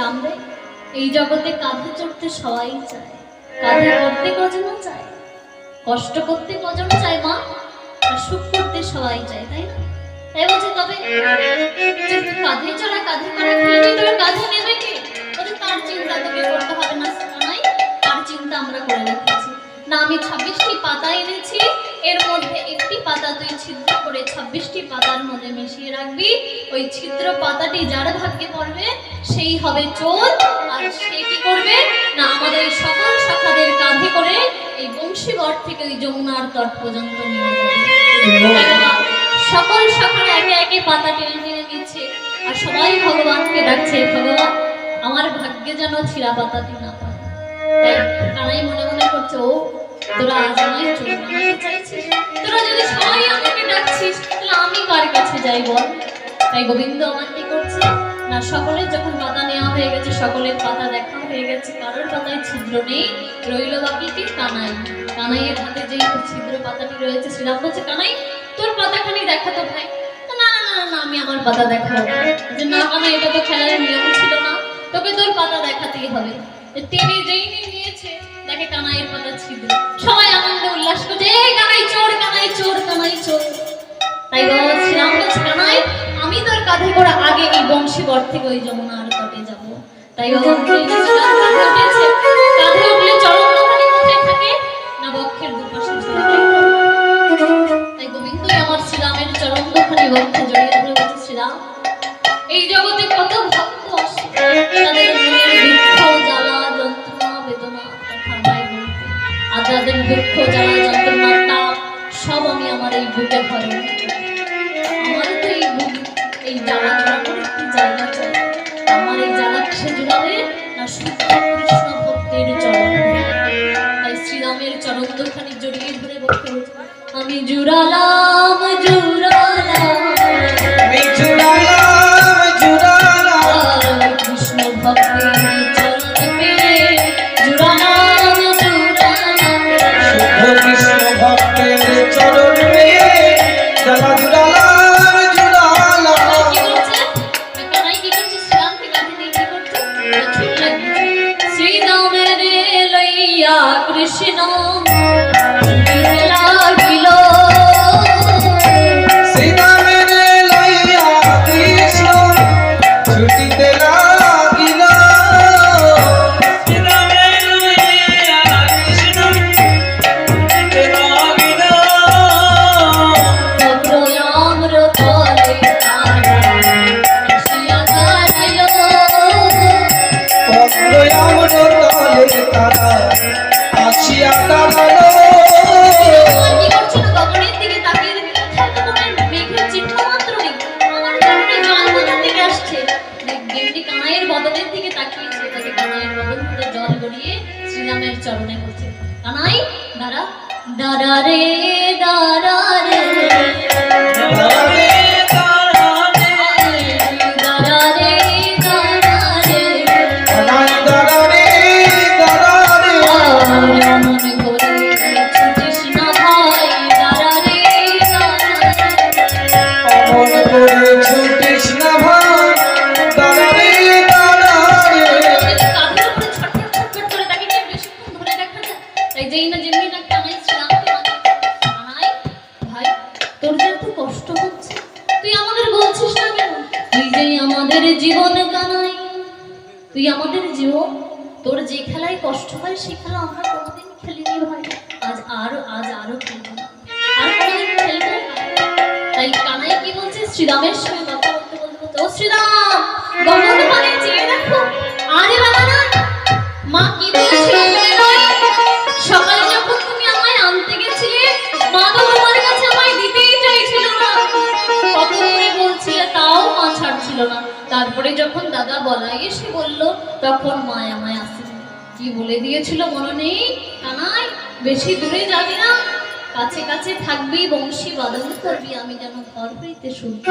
শ্রীরাম রে। এই জগতে কাঁধে চড়তে সবাই চায়। কাঁধে করতে কজন চায়। কষ্ট করতে কজন চায় মা? আর সুখ করতে সবাই চায়, তাই না? তার চিন্তা আমরা করে রেখেছি। না, আমি ছাব্বিশটি পাতা এনেছি এর মধ্যে একটি পাতা তুই ছিদ্র করে ছাব্বিশটি পাতার মধ্যে মিশিয়ে রাখবি। ওই ছিদ্র পাতাটি যার ভাগ্যে পড়বে, সেই হবে চোর। আর সে কি করবে? না, আমাদের সকল শাখাদের কাঁধে করে এই বংশীবট থেকে ওই যমুনার তট পর্যন্ত নিয়ে সকল শাখারা একে একে পাতা টেনে টেনে দিচ্ছে আর সবাই ভগবানকে ডাকছে, ভগবান, আমার ভাগ্যে যেন ছিঁড়া পাতাটি না পায়। তাই কানাই মনে মনে করছে, ও তোরা আজ আমায় চোর চাইছিস তোরা যদি সবাই আমাকে ডাকছিস, তাহলে আমি কার কাছে যাই বল? তাই গোবিন্দ আমার কি করছে? না, সকলের যখন পাতা নেওয়া হয়ে গেছে, সকলের পাতা দেখা হয়ে গেছে। কারোর পাতায় ছিদ্র নেই, রইল বাকি কি? কানাই। কানাইয়ের হাতে যেই ছিদ্র পাতাটি রয়েছে শ্রীরাম বলছে, কানাই, তোর পাতাখানি দেখা তো ভাই। না না না আমি আমার পাতা দেখাবো যে না, কানাই, এটা তো খেলার নিয়ম ছিল না। তোকে তোর পাতা দেখাতেই হবে। যে টেনে যেই নিয়ে নিয়েছে দেখে কানাইয়ের পাতা ছিল সবাই আনন্দে উল্লাস করছে কানাই চোর কানাই চোর কানাই চোর। তাই বলছিলাম কানাই, আমি তোর কাঁধে করে আগে এই বংশী বর থেকে ওই যমুনার তটে যাব। তাই বাবা বেদনা বলতে। আর তাদের দুঃখ জ্বালা যন্ত্রণা তাপ সব আমি আমার এই বুকে ভরে আমার তো এই বুক এই জ্বালা জড়ানোর একটি জায়গা চাই। আমার এই জ্বালা কিসে জোড়াবে? না শুদ্ধ কৃষ্ণ ভক্তের চরণ তাই শ্রীরামের চরণ দুখানি জড়িয়ে ধরে বলতে আমি জুড়ালাম জুড়ালাম জুড়ালাম। কৃষ্ণ ভক্তের লইয়া কৃষ্ণ পারে আমাদের জীবন কানাই, তুই আমাদের জীবন তোর যে খেলায় কষ্ট হয় সে খেলা আমরা কোনোদিন খেলিনি ভাই। আজ আরও আজ আরও খেলব। আর কোনোদিন খেলব তাই কানাই কি বলছে? শ্রীরামের সঙ্গে কথা বলতে বলতে শ্রীরাম! তারপরে যখন দাদা বলাই এসে বলল, তখন মা আমায় আসে কি বলে দিয়েছিল মনে নেই? কানাই, বেশি দূরে যাবি না। কাছে কাছে থাকবি, বংশী বাদন করবি, আমি যেন ঘর হইতে শুনতে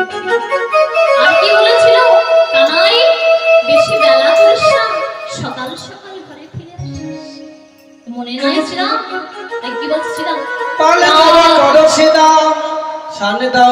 আর কি বলেছিল? কানাই, বেশি বেলা করিস সকাল সকাল ঘরে ফিরে মনে নাই ছিলাম কি বলছিলাম সামনে দাও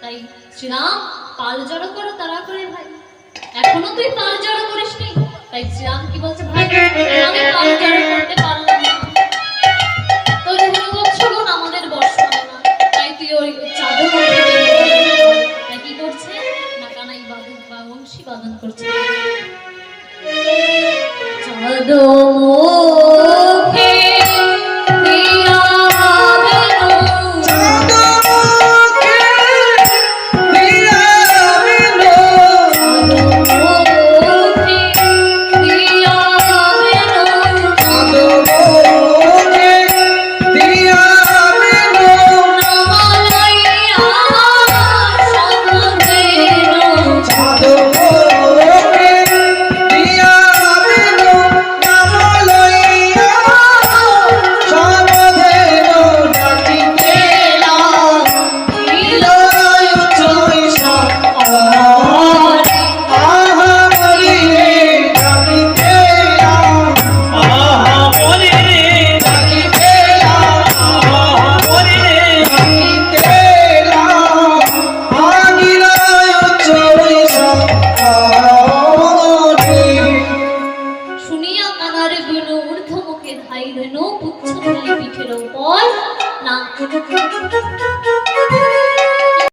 তাই শ্রীরাম পাল জড়ো করো তারা করে ভাই। এখনও তুই পাল জড়ো করিস নি। তাই শ্রীরাম কি বলছে, ভাই আমাদের তাই তুই ওই কি করছে? বাদন করছে।